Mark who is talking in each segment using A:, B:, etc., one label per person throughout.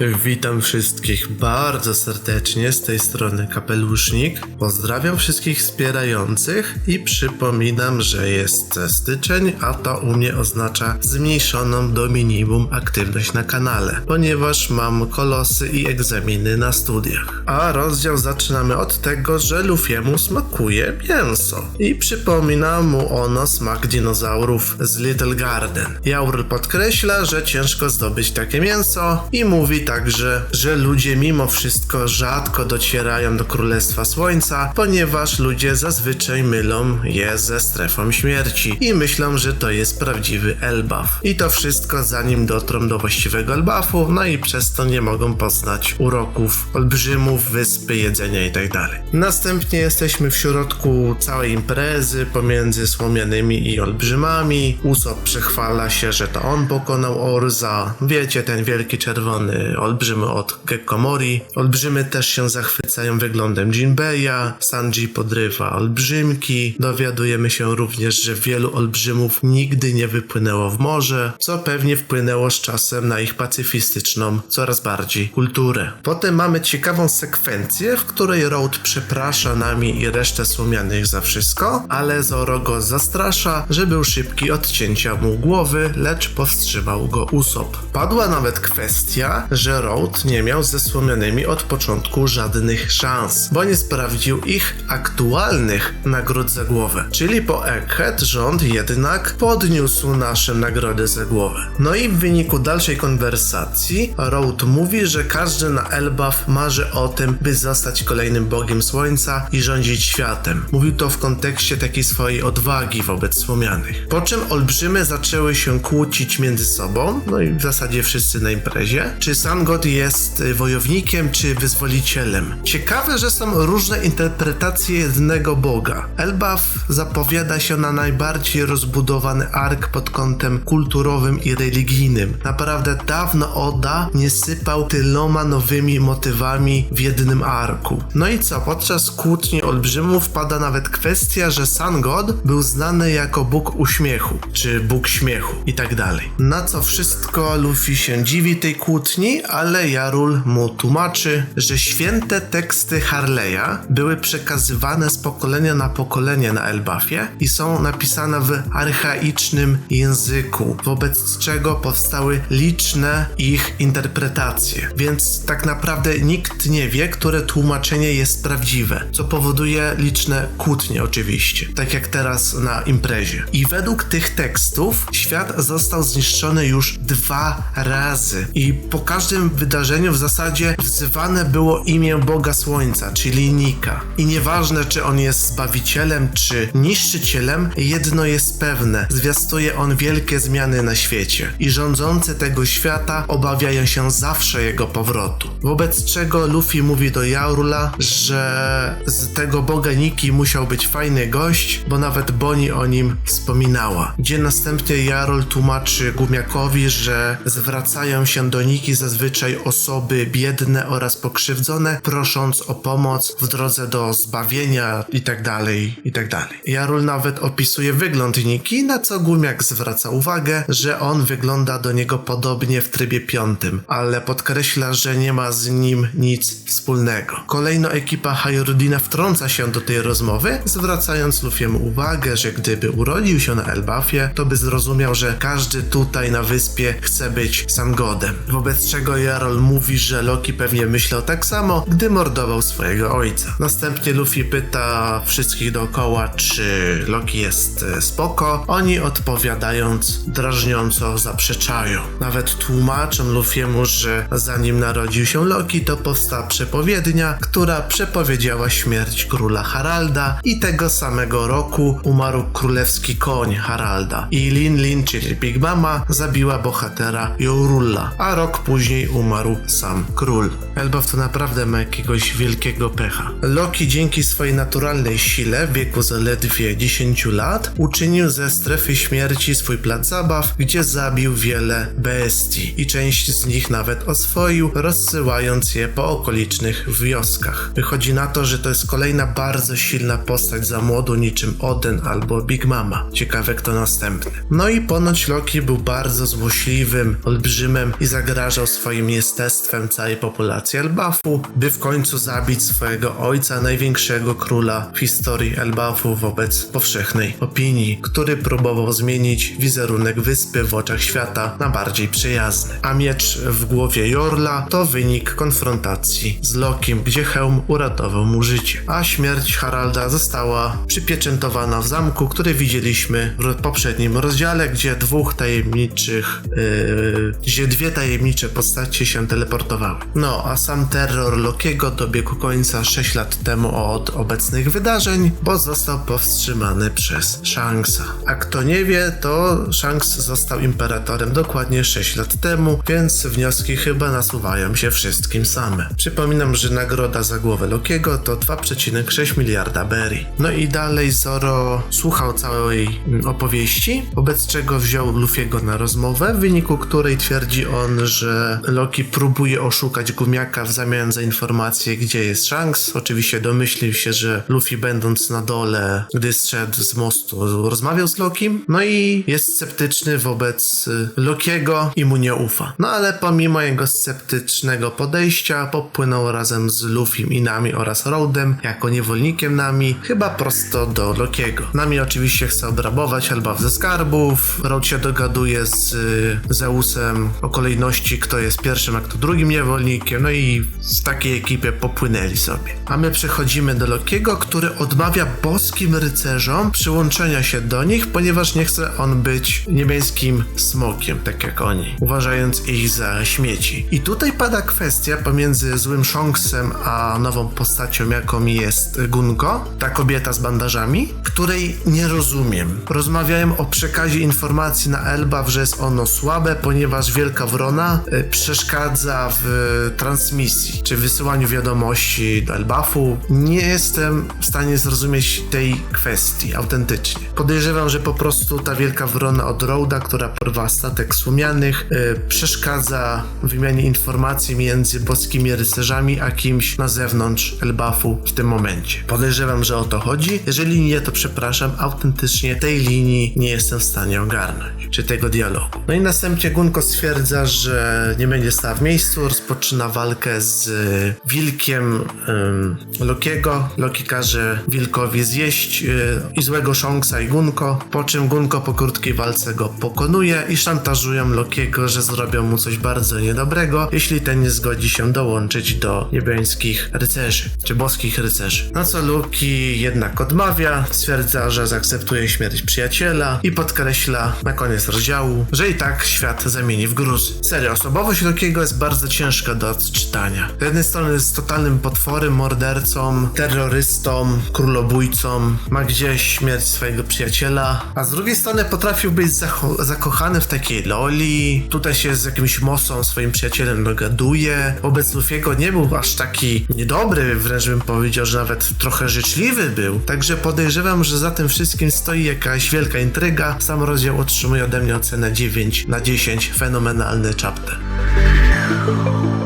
A: Witam wszystkich bardzo serdecznie z tej strony Kapelusznik. Pozdrawiam wszystkich wspierających i przypominam, że jest styczeń, a to u mnie oznacza zmniejszoną do minimum aktywność na kanale, ponieważ mam kolosy i egzaminy na studiach. A rozdział zaczynamy od tego, że Lufiemu smakuje mięso i przypomina mu ono smak dinozaurów z Little Garden. Jaur podkreśla, że ciężko zdobyć takie mięso i mówi także, że ludzie mimo wszystko rzadko docierają do Królestwa Słońca, ponieważ ludzie zazwyczaj mylą je ze strefą śmierci i myślą, że to jest prawdziwy Elbaf. I to wszystko zanim dotrą do właściwego Elbafu, no i przez to nie mogą poznać uroków olbrzymów, wyspy, jedzenia itd. Następnie jesteśmy w środku całej imprezy pomiędzy słomianymi i olbrzymami. Usop przechwala się, że to on pokonał Orza. Wiecie, ten wielki czerwony olbrzymy od Gekkomori. Olbrzymy też się zachwycają wyglądem Jinbeya. Sanji podrywa olbrzymki. Dowiadujemy się również, że wielu olbrzymów nigdy nie wypłynęło w morze, co pewnie wpłynęło z czasem na ich pacyfistyczną, coraz bardziej kulturę. Potem mamy ciekawą sekwencję, w której Road przeprasza nami i resztę słomianych za wszystko, ale Zoro go zastrasza, że był szybki odcięcia mu głowy, lecz powstrzymał go Usop. Padła nawet kwestia, że Road nie miał ze słomianymi od początku żadnych szans, bo nie sprawdził ich aktualnych nagród za głowę. Czyli po Egghead rząd jednak podniósł nasze nagrody za głowę. No i w wyniku dalszej konwersacji Road mówi, że każdy na Elbaf marzy o tym, by zostać kolejnym bogiem słońca i rządzić światem. Mówił to w kontekście takiej swojej odwagi wobec słomianych. Po czym olbrzymy zaczęły się kłócić między sobą, no i w zasadzie wszyscy na imprezie, czy Sangod jest y, wojownikiem czy wyzwolicielem. Ciekawe, że są różne interpretacje jednego boga. Elbaf zapowiada się na najbardziej rozbudowany ark pod kątem kulturowym i religijnym. Naprawdę dawno Oda nie sypał tyloma nowymi motywami w jednym arku. No i co, podczas kłótni olbrzymów pada nawet kwestia, że Sun God był znany jako Bóg uśmiechu, czy Bóg śmiechu i tak dalej. Na co wszystko Luffy się dziwi tej kłótni, ale Jarul mu tłumaczy, że święte teksty Harley'a były przekazywane z pokolenia na pokolenie na Elbafie i są napisane w archaicznym języku, wobec czego powstały liczne ich interpretacje. Więc tak naprawdę nikt nie wie, które tłumaczenie jest prawdziwe, co powoduje liczne kłótnie oczywiście, tak jak teraz na imprezie. I według tych tekstów świat został zniszczony już dwa razy i po każdym wydarzeniu w zasadzie wzywane było imię Boga Słońca, czyli Nika. I nieważne czy on jest zbawicielem czy niszczycielem, jedno jest pewne, zwiastuje on wielkie zmiany na świecie i rządzący tego świata obawiają się zawsze jego powrotu. Wobec czego Luffy mówi do Jaurula, że z tego Boga Niki musiał być fajny gość, bo nawet Boni o nim wspominała. Gdzie następnie Jarol tłumaczy Gumiakowi, że zwracają się do Niki zazwyczaj osoby biedne oraz pokrzywdzone, prosząc o pomoc w drodze do zbawienia itd. itd. Jarul nawet opisuje wygląd Niki, na co Gumiak zwraca uwagę, że on wygląda do niego podobnie w trybie piątym, ale podkreśla, że nie ma z nim nic wspólnego. Kolejno ekipa Hayordina wtrąca się do tej rozmowy, zwracając Lufiemu uwagę, że gdyby urodził się na Elbafie, to by zrozumiał, że każdy tutaj na wyspie chce być sam godem. Wobec czego Jarol mówi, że Loki pewnie myślał tak samo, gdy mordował swojego ojca. Następnie Luffy pyta wszystkich dookoła, czy Loki jest e, spoko. Oni odpowiadając drażniąco zaprzeczają. Nawet tłumaczą Luffy'emu, że zanim narodził się Loki, to powstała przepowiednia, która przepowiedziała śmierć króla Haralda i tego samego roku umarł królewski koń Haralda. I Lin Lin, czyli Big Mama, zabiła bohatera Jorulla, a rok później umarł sam król. Elbaf to naprawdę ma jakiegoś wielkiego pecha. Loki dzięki swojej naturalnej sile w wieku zaledwie 10 lat uczynił ze strefy śmierci swój plac zabaw, gdzie zabił wiele bestii i część z nich nawet oswoił, rozsyłając je po okolicznych wioskach. Wychodzi na to, że to jest kolejna bardzo silna postać za młodu niczym Oden albo Big Mama. Ciekawe kto następny. No i ponoć Loki był bardzo złośliwym olbrzymem i zagrażał swoim swoim jestestwem całej populacji Elbafu, by w końcu zabić swojego ojca, największego króla w historii Elbafu wobec powszechnej opinii, który próbował zmienić wizerunek wyspy w oczach świata na bardziej przyjazny. A miecz w głowie Jorla to wynik konfrontacji z Lokim, gdzie hełm uratował mu życie. A śmierć Haralda została przypieczętowana w zamku, który widzieliśmy w poprzednim rozdziale, gdzie dwóch tajemniczych, yy, gdzie dwie tajemnicze postacie się teleportowały. No, a sam terror Lokiego dobiegł końca 6 lat temu od obecnych wydarzeń, bo został powstrzymany przez Shanksa. A kto nie wie, to Shanks został imperatorem dokładnie 6 lat temu, więc wnioski chyba nasuwają się wszystkim same. Przypominam, że nagroda za głowę Lokiego to 2,6 miliarda berry. No i dalej Zoro słuchał całej mm, opowieści, wobec czego wziął Luffy'ego na rozmowę, w wyniku której twierdzi on, że Loki próbuje oszukać gumiaka w zamian za informację, gdzie jest Shanks. Oczywiście domyślił się, że Luffy będąc na dole, gdy zszedł z mostu, rozmawiał z Lokim, no i jest sceptyczny wobec y, Lokiego i mu nie ufa. No ale pomimo jego sceptycznego podejścia, popłynął razem z Luffym i Nami oraz Roadem, jako niewolnikiem Nami, chyba prosto do Lokiego. Nami oczywiście chce obrabować Elbaf ze skarbów, Road się dogaduje z y, Zeusem o kolejności, kto jest pierwszym, a kto drugim niewolnikiem, no i w takiej ekipie popłynęli sobie. A my przechodzimy do Lokiego, który odmawia boskim rycerzom przyłączenia się do nich, ponieważ nie chce on być niebieskim smokiem, tak jak oni, uważając ich za śmieci. I tutaj pada kwestia pomiędzy złym Shanksem a nową postacią, jaką jest Gunko, ta kobieta z bandażami, której nie rozumiem. Rozmawiają o przekazie informacji na Elbaf, że jest ono słabe, ponieważ Wielka Wrona y, przeszkadza w transmisji, czy wysyłaniu wiadomości do Elbafu. Nie jestem w stanie zrozumieć tej kwestii autentycznie. Podejrzewam, że po prostu ta Wielka Wrona od Roda, która porwała statek słomianych, y, przeszkadza wymianie informacji między boskimi rycerzami a kimś na zewnątrz Elbafu w tym momencie. Podejrzewam, że o to chodzi. Jeżeli nie, to przepraszam, autentycznie tej linii nie jestem w stanie ogarnąć, czy tego dialogu. No i następnie Gunko stwierdza, że nie będzie stała w miejscu, rozpoczyna walkę z y, wilkiem ym, Lokiego. Loki każe wilkowi zjeść y, i złego Shanksa i Gunko, po czym Gunko po krótkiej walce go pokonuje i szantażują Lokiego, że zrobią mu coś bardzo niedobrego, jeśli ten nie zgodzi się dołączyć do niebiańskich rycerzy, czy boskich rycerzy. Na co Loki jednak odmawia, stwierdza, że zaakceptuje śmierć przyjaciela i podkreśla na koniec rozdziału, że i tak świat zamieni w gruz. Serio, osobowość Lokiego jest bardzo ciężka do odczytania. Z jednej strony jest totalnym potworem, mordercą, terrorystą, królobójcą, ma gdzieś śmierć swojego przyjaciela, a z drugiej strony potrafił być zakochany w takiej loli, tutaj się z jakimś mocą swoim przyjacielem dogaduje. Wobec Luffy'ego nie był aż taki niedobry, wręcz bym powiedział, że nawet trochę życzliwy był. Także podejrzewam, że za tym wszystkim stoi jakaś wielka intryga. Sam rozdział otrzymuje ode mnie ocenę 9 na 10. Fenomenalny chapter. you.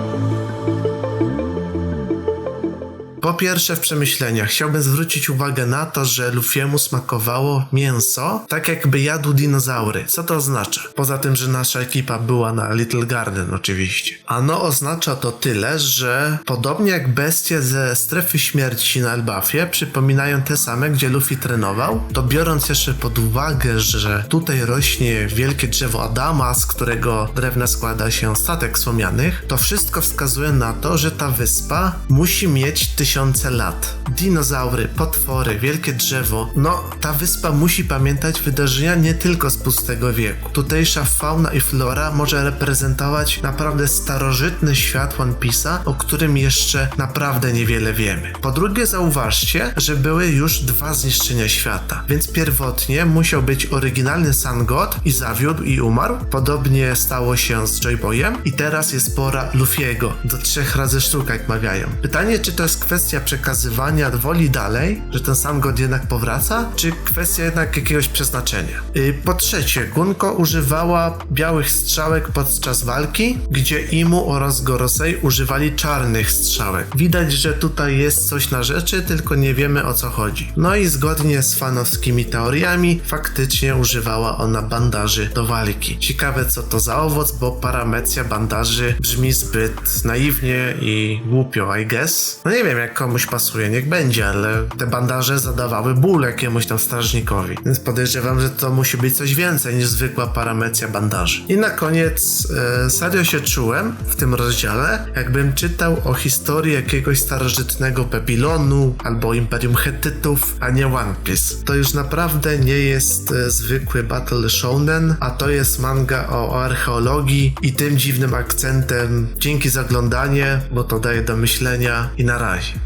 A: Po pierwsze w przemyśleniach chciałbym zwrócić uwagę na to, że Luffy'emu smakowało mięso, tak jakby jadł dinozaury. Co to oznacza? Poza tym, że nasza ekipa była na Little Garden oczywiście. Ano oznacza to tyle, że podobnie jak bestie ze strefy śmierci na Elbafie przypominają te same, gdzie Luffy trenował, to biorąc jeszcze pod uwagę, że tutaj rośnie wielkie drzewo Adama, z którego drewna składa się statek słomianych, to wszystko wskazuje na to, że ta wyspa musi mieć tysiące lat. Dinozaury, potwory, wielkie drzewo. No, ta wyspa musi pamiętać wydarzenia nie tylko z pustego wieku. Tutejsza fauna i flora może reprezentować naprawdę starożytny świat One Piece'a, o którym jeszcze naprawdę niewiele wiemy. Po drugie, zauważcie, że były już dwa zniszczenia świata, więc pierwotnie musiał być oryginalny Sun God i zawiódł i umarł. Podobnie stało się z Joy Boyem i teraz jest pora Luffy'ego. Do trzech razy sztuka, jak mawiają. Pytanie, czy to jest kwestia kwestia przekazywania woli dalej, że ten sam god jednak powraca, czy kwestia jednak jakiegoś przeznaczenia. Y, Po trzecie, Gunko używała białych strzałek podczas walki, gdzie Imu oraz Gorosei używali czarnych strzałek. Widać, że tutaj jest coś na rzeczy, tylko nie wiemy o co chodzi. No i zgodnie z fanowskimi teoriami, faktycznie używała ona bandaży do walki. Ciekawe co to za owoc, bo paramecja bandaży brzmi zbyt naiwnie i głupio, I guess. No nie wiem, jak komuś pasuje, niech będzie, ale te bandaże zadawały ból jakiemuś tam strażnikowi. Więc podejrzewam, że to musi być coś więcej niż zwykła paramecja bandaży. I na koniec, e, serio się czułem w tym rozdziale, jakbym czytał o historii jakiegoś starożytnego Babilonu albo Imperium Hettytów, a nie One Piece. To już naprawdę nie jest e, zwykły Battle Shonen, a to jest manga o archeologii i tym dziwnym akcentem. Dzięki za oglądanie, bo to daje do myślenia i na razie.